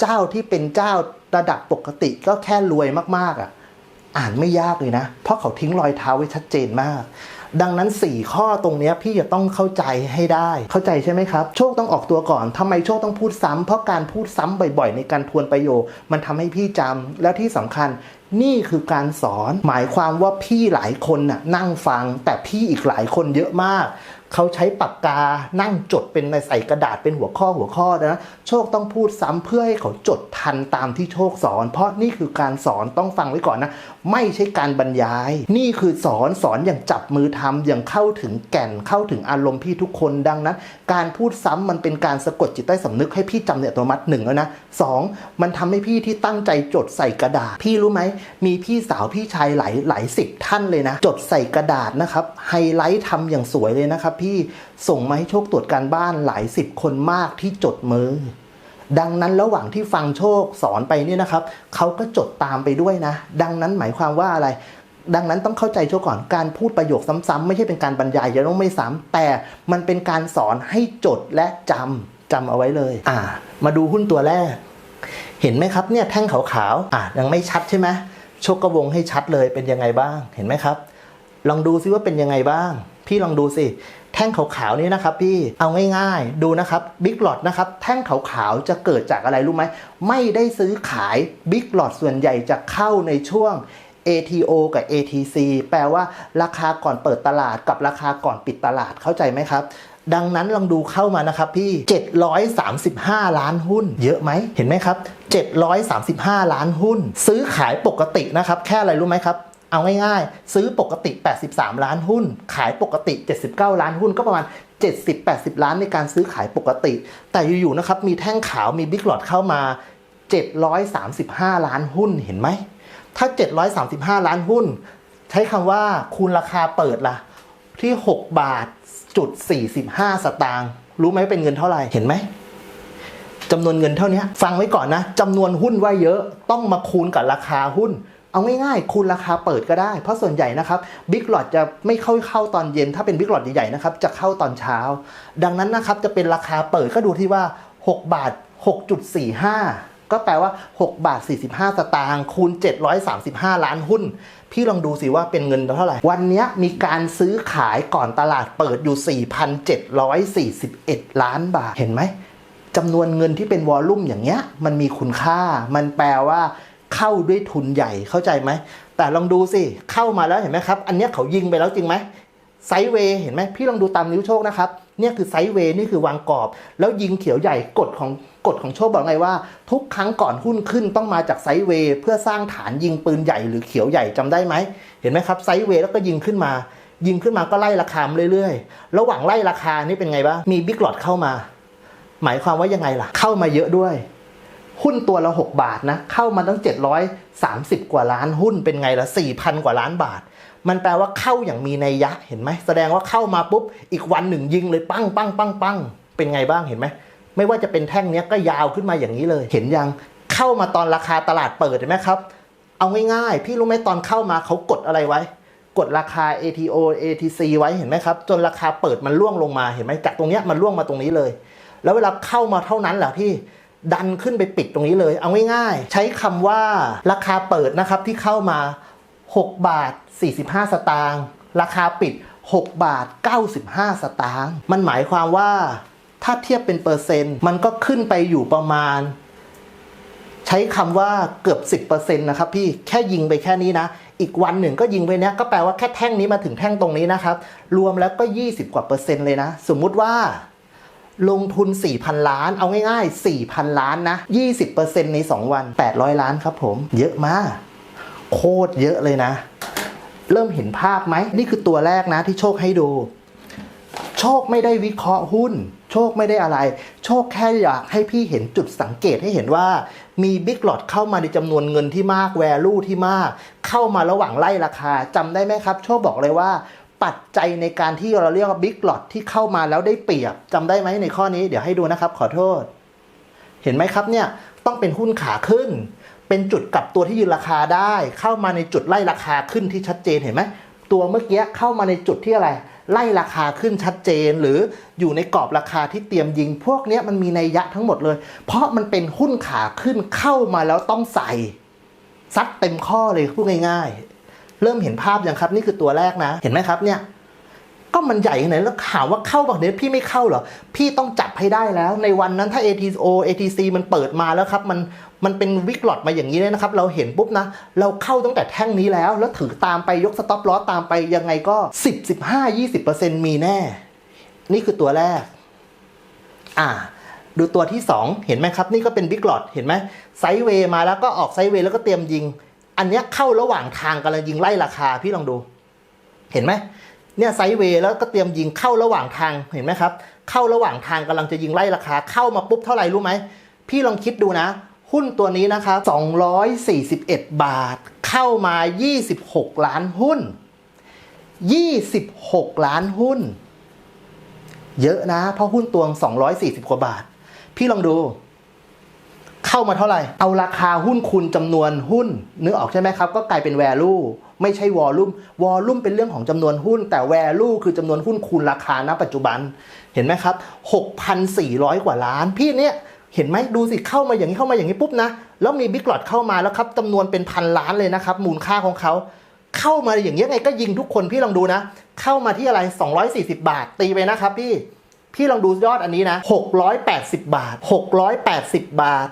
เจ้าที่เป็นเจ้าระดับปกติก็แค่รวยมากๆอะอ่านไม่ยากเลยนะ เพราะเขาทิ้งรอยเท้าไว้ชัดเจนมาก ดังนั้น 4 ข้อตรงนี้พี่จะต้องเข้าใจให้ได้ เข้าใจใช่ไหมครับ โชคต้องออกตัวก่อนทำไมโชคต้องพูดซ้ำเพราะการพูดซ้ำบ่อยๆ ในการทวนประโยค มันทำให้พี่จำแล้วที่สำคัญนี่คือการสอน หมายความว่าพี่หลายคนน่ะนั่งฟัง แต่พี่อีกหลายคนเยอะมาก เขาใช้ปากกานั่งจดเป็นในใส่กระดาษเป็นหัวข้อหัวข้อนะโชคต้องพูดซ้ำเพื่อให้เขาจดทันตามที่โชคสอน เพราะนี่คือการสอนต้องฟังไว้ก่อนนะ ไม่ใช่การบรรยาย นี่คือสอนสอนอย่างจับมือทำอย่างเข้าถึงแก่นเข้าถึงอารมณ์พี่ทุกคนดังนั้น การพูดซ้ำมันเป็นการสะกดจิตใต้สำนึกให้พี่จำเนี่ยอัตโนมัติหนึ่งแล้วนะสองมันทำให้พี่ที่ตั้งใจจดใส่กระดาษ พี่รู้ไหมมีพี่สาวพี่ชายหลายหลายสิบท่านเลยนะ จดใส่กระดาษนะครับไฮไลท์ทำอย่างสวยเลยนะครับพี่ส่งมาให้โชคตรวจการบ้านหลายสิบคนมากที่จดมือ ดังนั้นระหว่างที่ฟังโชคสอนไปเนี่ยนะครับเขาก็จดตามไปด้วยนะ ดังนั้นหมายความว่าอะไร ดังนั้นต้องเข้าใจโชคก่อนการพูดประโยคซ้ำๆไม่ใช่เป็นการบรรยายจะต้องไม่ซ้ำแต่มันเป็นการสอนให้จดและจำจำเอาไว้เลย อ่า มาดูหุ้นตัวแรก เห็นไหมครับเนี่ยแท่งขาวๆอะยังไม่ชัดใช่ไหมโชคกระวงให้ชัดเลยเป็นยังไงบ้าง เห็นไหมครับ ลองดูซิว่าเป็นยังไงบ้าง พี่ลองดูสิแท่งขาวๆนี้นะครับพี่เอาง่ายๆดูนะครับบิ๊กหลอดนะครับแท่งขาวๆจะเกิดจากอะไรรู้ไหมไม่ได้ซื้อขายบิ๊กหลอดส่วนใหญ่จะเข้าในช่วง ATO กับ ATC แปลว่าราคาก่อนเปิดตลาดกับราคาก่อนปิดตลาดเข้าใจไหมครับ ดังนั้นลองดูเข้ามานะครับพี่ 735 ล้านหุ้น เยอะไหม เห็นไหมครับ 735 ล้านหุ้น ซื้อขายปกตินะครับ แค่อะไรรู้ไหมครับ เอาง่ายๆ ซื้อปกติ 83 ล้านหุ้น ขายปกติ 79 ล้านหุ้นก็ประมาณ 70-80 ล้านในการซื้อขายปกติ แต่อยู่ๆนะครับมีแท่งขาวมีบิ๊กหลอดเข้ามา 735 ล้านหุ้นเห็นไหม ถ้า 735 ล้านหุ้น ใช้คำว่าคูณราคาเปิดล่ะ ที่ 6 บาทจุด45 สตางค์รู้ไหมเป็นเงินเท่าไหร่เห็นไหมจำนวนเงินเท่านี้ฟังไว้ก่อนนะจำนวนหุ้นว่าเยอะต้องมาคูณกับราคาหุ้น เอาง่ายๆคูณราคาเปิดก็ได้ เพราะส่วนใหญ่นะครับบิ๊กหลอดจะไม่เข้าเข้าตอนเย็น ถ้าเป็นบิ๊กหลอดใหญ่ๆนะครับจะเข้าตอนเช้า ดังนั้นนะครับจะเป็นราคาเปิดก็ดูที่ว่า 6 บาท 6.45 ก็แปลว่า 6 บาท 45 สตางค์คูณ 735 ล้านหุ้น พี่ลองดูสิว่าเป็นเงินเท่าไหร่ วันนี้มีการซื้อขายก่อนตลาดเปิดอยู่ 4,741 ล้านบาทเห็นไหมจำนวนเงินที่เป็นวอลลุ่มอย่างเงี้ยมันมีคุณค่า มันแปลว่า เข้าด้วยทุนใหญ่เข้าใจไหม แต่ลองดูสิ เข้ามาแล้วเห็นไหมครับ อันนี้เขายิงไปแล้วจริงไหมไซเวย์เห็นไหมพี่ลองดูตามนิ้วโชคนะครับเนี่ยคือไซเวย์นี่คือวางกรอบ แล้วยิงเขียวใหญ่กฎของกฎของโชคบอกไงว่า ทุกครั้งก่อนหุ้นขึ้นต้องมาจากไซเวย์เพื่อสร้างฐานยิงปืนใหญ่หรือเขียวใหญ่จำได้ไหมเห็นไหมครับไซเวย์แล้วก็ยิงขึ้นมา ยิงขึ้นมาก็ไล่ราคามาเรื่อยๆ ระหว่างไล่ราคานี่เป็นไงบ้างมีบิ๊กหลอดเข้ามา หมายความว่ายังไงล่ะ เข้ามาเยอะด้วย หุ้นตัวละ 6 บาทนะ เข้ามาตั้ง 730 กว่าล้านหุ้นเป็นไงละ4,000 กว่าล้านบาท มันแปลว่าเข้าอย่างมีนัยยะเห็นไหม แสดงว่าเข้ามาปุ๊บ อีกวันหนึ่งยิงเลยปั้งปั้งปั้งปั้งเป็นไงบ้างเห็นไหม ไม่ว่าจะเป็นแท่งเนี้ยก็ยาวขึ้นมาอย่างนี้เลย เห็นยัง เข้ามาตอนราคาตลาดเปิดเห็นไหมครับ เอาง่ายๆ พี่รู้ไหมตอนเข้ามาเขากดอะไรไว้ กดราคา ATO ATC ไว้เห็นไหมครับ จนราคาเปิดมันล่วงลงมาเห็นไหมจากตรงเนี้ยมันล่วงมาตรงนี้เลย แล้วเวลาเข้ามาเท่านั้นแหละพี่ ดันขึ้นไปปิดตรงนี้เลย เอาง่ายๆ ใช้คำว่าราคาเปิดนะครับที่เข้ามา 6 บาท 45 สตางค์ราคาปิด 6 บาท 95 สตางค์มันหมายความว่าถ้าเทียบเป็นเปอร์เซ็นต์มันก็ขึ้นไปอยู่ประมาณ ใช้คำว่าเกือบ 10%นะครับพี่แค่ยิงไปแค่นี้นะ อีกวันหนึ่งก็ยิงไปเนี้ยก็แปลว่าแค่แท่งนี้มาถึงแท่งตรงนี้นะครับ รวมแล้วก็ 20 กว่าเปอร์เซ็นต์เลยนะ สมมุติว่า ลงทุน 4,000 ล้าน เอาง่ายๆ 4,000 ล้านนะ 20%ใน 2 วัน 800 ล้านครับผม เยอะมาก โคตรเยอะเลยนะ เริ่มเห็นภาพไหม นี่คือตัวแรกนะที่โชคให้ดู โชคไม่ได้วิเคราะห์หุ้น โชคไม่ได้อะไร โชคแค่อยากให้พี่เห็นจุดสังเกตให้เห็นว่า มีบิ๊กหลอดเข้ามาในจำนวนเงินที่มาก แวลูที่มาก เข้ามาระหว่างไล่ราคาจำได้ไหมครับ โชคบอกเลยว่า ปัจจัยในการที่เราเรียกว่าบิ๊กหลอดที่เข้ามาแล้วได้เปรียบจำได้ไหมในข้อนี้เดี๋ยวให้ดูนะครับ ขอโทษ เห็นไหมครับเนี่ยต้องเป็นหุ้นขาขึ้น เป็นจุดกลับตัวที่ยืนราคาได้ เข้ามาในจุดไล่ราคาขึ้นที่ชัดเจนเห็นไหมตัวเมื่อกี้เข้ามาในจุดที่อะไร ไล่ราคาขึ้นชัดเจน หรืออยู่ในกรอบราคาที่เตรียมยิง พวกนี้มันมีนัยยะทั้งหมดเลย เพราะมันเป็นหุ้นขาขึ้นเข้ามาแล้วต้องใส่ซัดเต็มข้อเลยพูดง่าย ๆ เริ่มเห็นภาพยังครับ นี่คือตัวแรกนะ เห็นไหมครับเนี่ยก็มันใหญ่ขนาดนั้แล้วข่าวว่าเข้าแบบนี้พี่ไม่เข้าเหรอ พี่ต้องจับให้ได้แล้ว ในวันนั้นถ้า ATO ATC มันเปิดมาแล้วครับ มันมันเป็นวิกลอตมาอย่างนี้เลยนะครับ เราเห็นปุ๊บนะ เราเข้าตั้งแต่แท่งนี้แล้ว แล้วถือตามไปยกสต็อปลอสตามไปยังไงก็ 10 15 20 มีแน่ นี่คือตัวแรก อ่า ดูตัวที่ 2 เห็นไหมครับ นี่ก็เป็นบิ๊กลอตเห็นไหมไซด์เวย์มาแล้วก็ออกไซด์เวย์แล้วก็เตรียมยิง อันเนี้ยเข้าระหว่างทางกำลังยิงไล่ราคาพี่ลองดู เห็นไหมเนี่ยไซด์เวย์แล้วก็เตรียมยิงเข้าระหว่างทางเห็นไหมครับ เข้าระหว่างทางกำลังจะยิงไล่ราคา เข้ามาปุ๊บเท่าไหร่รู้ไหม พี่ลองคิดดูนะ หุ้นตัวนี้นะครับ241 บาท เข้ามา 26 ล้านหุ้น 26 ล้านหุ้น เยอะนะ เพราะหุ้นตัว240 กว่าบาท พี่ลองดู เข้ามาเท่าไหร่ เอาราคาหุ้นคูณจำนวนหุ้นนึกออกใช่ไหมครับ ก็กลายเป็น value ไม่ใช่ volume volume เป็นเรื่องของจำนวนหุ้น แต่ value คือจำนวนหุ้นคูณราคาณปัจจุบันเห็นไหมครับ 6,400 กว่าล้าน พี่เนี่ยเห็นไหมดูสิเข้ามาอย่างนี้เข้ามาอย่างนี้ปุ๊บนะ แล้วมีบิ๊กหลอดเข้ามาแล้วครับจำนวนเป็นพันล้านเลยนะครับ มูลค่าของเขา เข้ามาอย่างนี้ไงก็ยิงทุกคนพี่ลองดูนะ เข้ามาที่อะไร 240 บาท ตีไปนะครับพี่ พี่ล oraz ดูยอดอันนี้นะ 680 บาท 680 บาท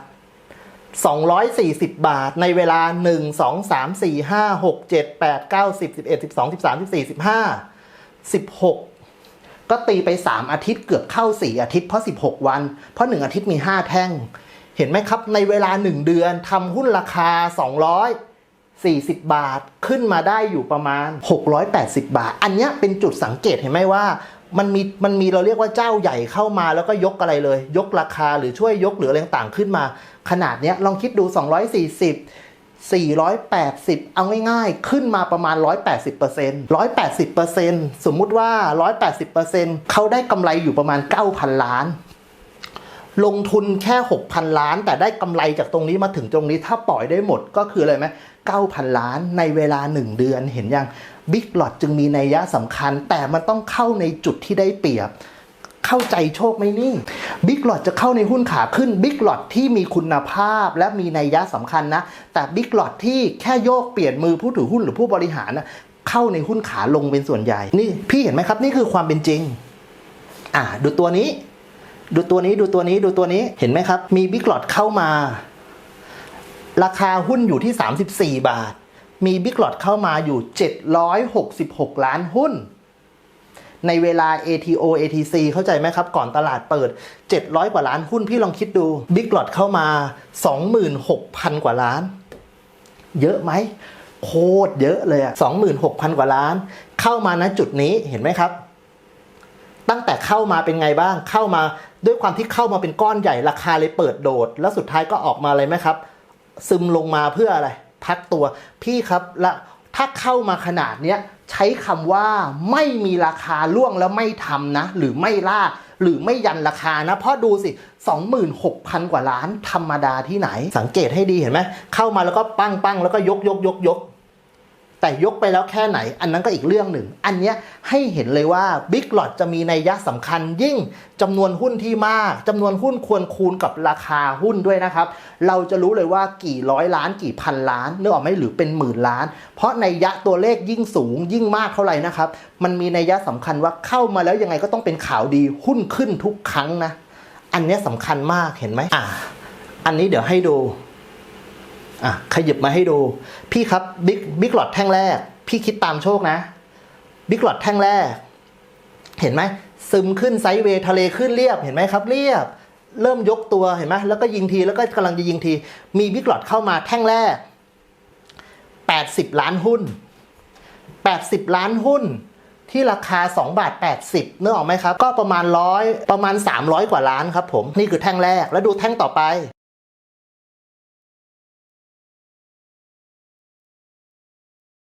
240 บาทในเวลา 1 2 3 4 5 6 7 8 9 10 11 12 13 14 15 16 ก็ตีไป 3 อาทิตย์เกือบเข้า 4 อาทิตย์เพราะ 16 วัน เพราะ 1 อาทิตย์มี 5 แท่ง เห็นไหมครับ ในเวลา 1 เดือนทำหุ้นราคา 240 บาทขึ้นมาได้อยู่ประมาณ 680 บาท อันนี้เป็นจุดสังเกตเห็นไหมว่า มันมีมันมีเราเรียกว่าเจ้าใหญ่เข้ามาแล้วก็ยกอะไรเลย ยกราคาหรือช่วยยกหรืออะไรต่างขึ้นมา ขนาดเนี้ยลองคิดดู 240 480 เอาง่ายๆ ขึ้นมาประมาณ 180% 180%สมมุติว่า 180%เขาได้กำไรอยู่ประมาณ 9,000 ล้าน ลงทุนแค่ 6,000 ล้าน แต่ได้กำไรจากตรงนี้มาถึงตรงนี้ถ้าปล่อยได้หมดก็คืออะไรไหม9,000 ล้านในเวลา 1 เดือนเห็นยังบิ๊กหลอดจึงมีนัยยะสำคัญ แต่มันต้องเข้าในจุดที่ได้เปรียบ เข้าใจโชคไหมนี่บิ๊กหลอดจะเข้าในหุ้นขาขึ้นบิ๊กหลอดที่มีคุณภาพและมีนัยยะสำคัญนะ แต่บิ๊กหลอดที่แค่โยกเปลี่ยนมือผู้ถือหุ้นหรือผู้บริหารนะเข้าในหุ้นขาลงเป็นส่วนใหญ่นี่พี่เห็นไหมครับ นี่คือความเป็นจริง อ่าดูตัวนี้ ดูตัวนี้ดูตัวนี้ดูตัวนี้เห็นไหมครับ มีบิ๊กหลอดเข้ามา ราคาหุ้นอยู่ที่ 34 บาท มีบิ๊กหลอดเข้ามาอยู่ 766 ล้านหุ้น ในเวลา ATO ATC เข้าใจไหมครับ ก่อนตลาดเปิด 700 กว่าล้านหุ้นพี่ลองคิดดูบิ๊กหลอดเข้ามา 26,000 กว่าล้าน เยอะไหมโคตรเยอะเลยอะ26,000 กว่าล้าน เข้ามาณจุดนี้เห็นไหมครับ ตั้งแต่เข้ามาเป็นไงบ้าง เข้ามา ด้วยความที่เข้ามาเป็นก้อนใหญ่ราคาเลยเปิดโดด แล้วสุดท้ายก็ออกมาเลยไหมครับ ซึมลงมาเพื่ออะไร พักตัวพี่ครับละถ้าเข้ามาขนาดเนี้ยใช้คำว่าไม่มีราคาล่วงแล้วไม่ทำนะ หรือไม่ล่าหรือไม่ยันราคานะ เพราะดูสิ 26,000 กว่าล้านธรรมดาที่ไหน สังเกตให้ดีเห็นไหมเข้ามาแล้วก็ปั้งปั้งแล้วก็ยกยกยกยก แต่ยกไปแล้วแค่ไหน อันนั้นก็อีกเรื่องหนึ่ง อันนี้ให้เห็นเลยว่าบิ๊กหลอดจะมีนัยยะสำคัญยิ่งจำนวนหุ้นที่มากจำนวนหุ้นควรคูณกับราคาหุ้นด้วยนะครับ เราจะรู้เลยว่ากี่ร้อยล้านกี่พันล้านนึกออกไหมหรือเป็นหมื่นล้าน เพราะนัยยะตัวเลขยิ่งสูงยิ่งมากเท่าไหร่นะครับ มันมีนัยยะสำคัญว่าเข้ามาแล้วยังไงก็ต้องเป็นข่าวดีหุ้นขึ้นทุกครั้งนะ อันนี้สำคัญมากเห็นไหมอะอันนี้เดี๋ยวให้ดู อะขยับมาให้ดู พี่ครับบิ๊กบิ๊กหลอดแท่งแรก พี่คิดตามโชคนะบิ๊กหลอดแท่งแรก เห็นไหมซึมขึ้นไซด์เวย์ทะเลขึ้นเรียบเห็นไหมครับ เรียบ เริ่มยกตัวเห็นไหมแล้วก็ยิงทีแล้วก็กำลังจะยิงที มีบิ๊กหลอดเข้ามาแท่งแรก 80 ล้านหุ้น 80 ล้านหุ้นที่ราคา 2 บาท 80เนื้อออกไหมครับ ก็ประมาณร้อยประมาณ 300 กว่าล้านครับผม นี่คือแท่งแรกแล้วดูแท่งต่อไป